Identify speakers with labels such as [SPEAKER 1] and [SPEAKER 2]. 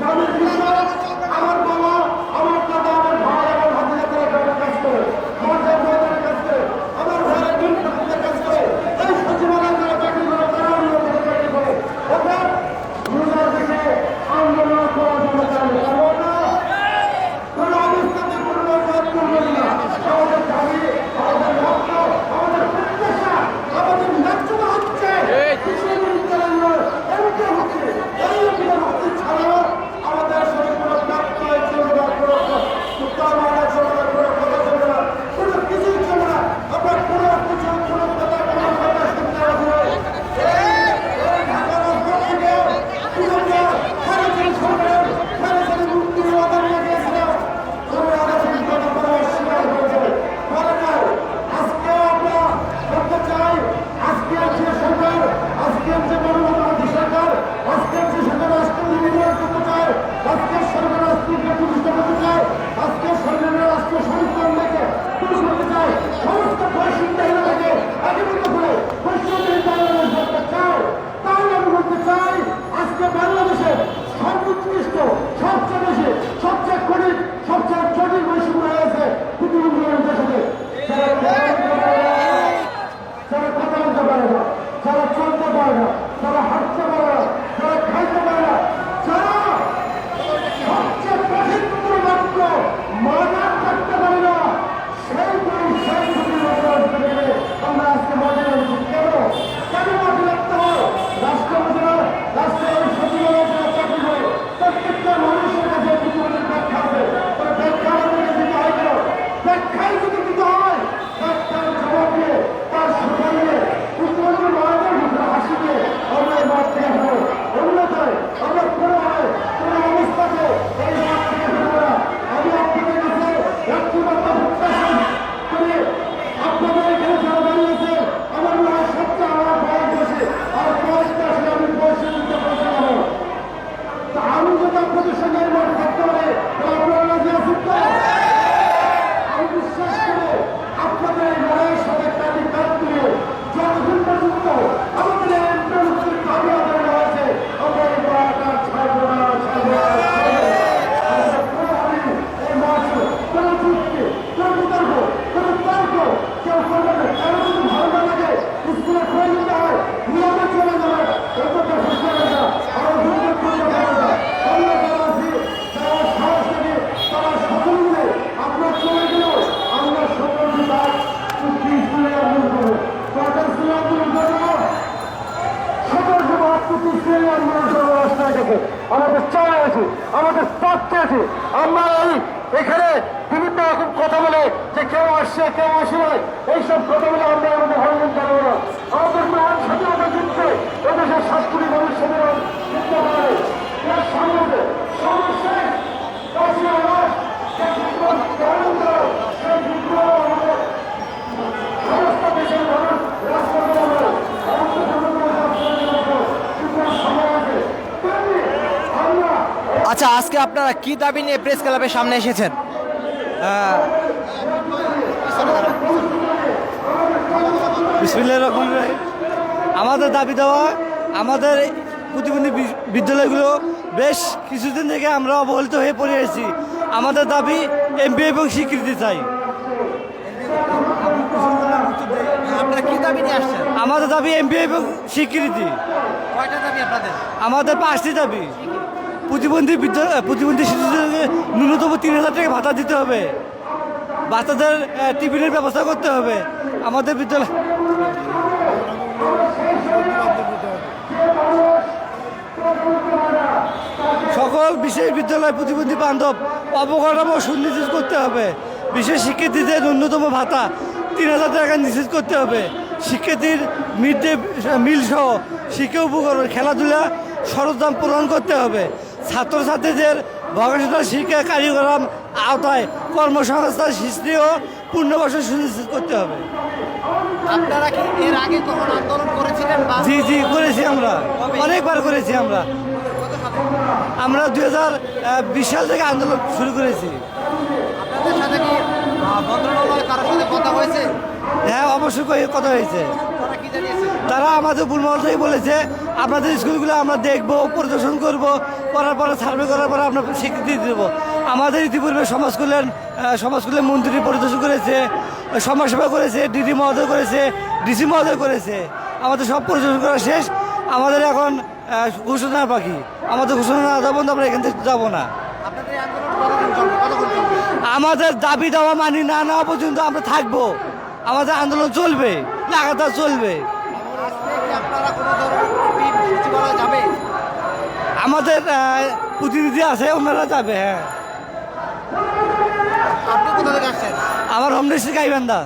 [SPEAKER 1] তাদের গেছে আমরা এই, এখানে বিভিন্ন রকম কথা বলে যে কেউ আসছে, কেউ আসে নাই, এইসব কথা বলে আমরা আমাদের হরমন জানাব না। আমাদের মহান স্বাধীনতা যুদ্ধে এদেশের সাংস্কৃতিক অনুষ্ঠানের সমস্যা
[SPEAKER 2] আচ্ছা, আজকে আপনারা কি দাবি নিয়ে প্রেস ক্লাবের সামনে এসেছেন?
[SPEAKER 3] আমাদের দাবি দেওয়া আমাদের প্রতিবন্ধী বিদ্যালয়গুলো বেশ কিছুদিন থেকে আমরা অবহেলিত হয়ে পড়ে আছি। আমাদের দাবি এম বি এবং স্বীকৃতি চাই। আমাদের দাবি এম বি এবং স্বীকৃতি। আমাদের পাঁচটি দাবি। প্রতিবন্ধী বিদ্যালয় প্রতিবন্ধী শিশুদেরকে ন্যূনতম তিন হাজার টাকা ভাতা দিতে হবে। বাচ্চাদের টিফিনের ব্যবস্থা করতে হবে। আমাদের বিদ্যালয় সকল বিশেষ বিদ্যালয় প্রতিবন্ধী বান্ধব অবকাঠামো সুনিশ্চিত করতে হবে। বিশেষ শিক্ষার্থীদের ন্যূনতম ভাতা তিন হাজার টাকা নিশ্চিত করতে হবে। শিক্ষার্থীর মিড ডে মিল সহ শিক্ষা উপকরণ, খেলাধুলা সরঞ্জাম প্রদান করতে হবে। ছাত্রছাত্রীদের ভবিষ্যৎ শিক্ষা কার্যক্রম আওতায় কর্মসংস্থান সৃষ্টি ও পূর্ণবাসন সুনিশ্চিত করতে হবে।
[SPEAKER 2] আপনারা কি এর আগে কখন আন্দোলন করেছিলেন
[SPEAKER 3] জি জি করেছি আমরা। অনেকবার করেছি আমরা। আমরা দুই হাজার বিশ সাল থেকে আন্দোলন শুরু করেছি।
[SPEAKER 2] আপনাদের সাথে কি মন্ত্রণালয় কারোর সাথে কথা হয়েছে?
[SPEAKER 3] হ্যাঁ অবশ্যই কথা হয়েছে।
[SPEAKER 2] তারা
[SPEAKER 3] আমাদের বুলমহল থেকে বলেছে। আপনাদের স্কুলগুলো আমরা দেখব, পরিদর্শন করব, করার পরে সার্ভে করার পরে আমরা স্বীকৃতি দেবো। আমাদের ইতিপূর্বে সমাজ কল্যাণ সমাজ কল্যাণ মন্ত্রী পরিদর্শন করেছে, সমাজসেবা করেছে, ডিডি মহোদয় করেছে, ডিসি মহোদয় করেছে। আমাদের সব পরিদর্শন করা শেষ। আমাদের এখন ঘোষণা বাকি। আমাদের ঘোষণা না পর্যন্ত আমরা এখান থেকে যাব না। আমাদের দাবি দেওয়া মানি না নেওয়া পর্যন্ত আমরা থাকব। আমাদের আন্দোলন চলবে। লাগাতার চলবে। আমাদের প্রতিনিধি আছে ওনারা যাবে হ্যাঁ।
[SPEAKER 2] আপনি কোথা থেকে আসছেন?
[SPEAKER 3] আমার হোম ডিস্ট্রিক্ট গাইবান্ধা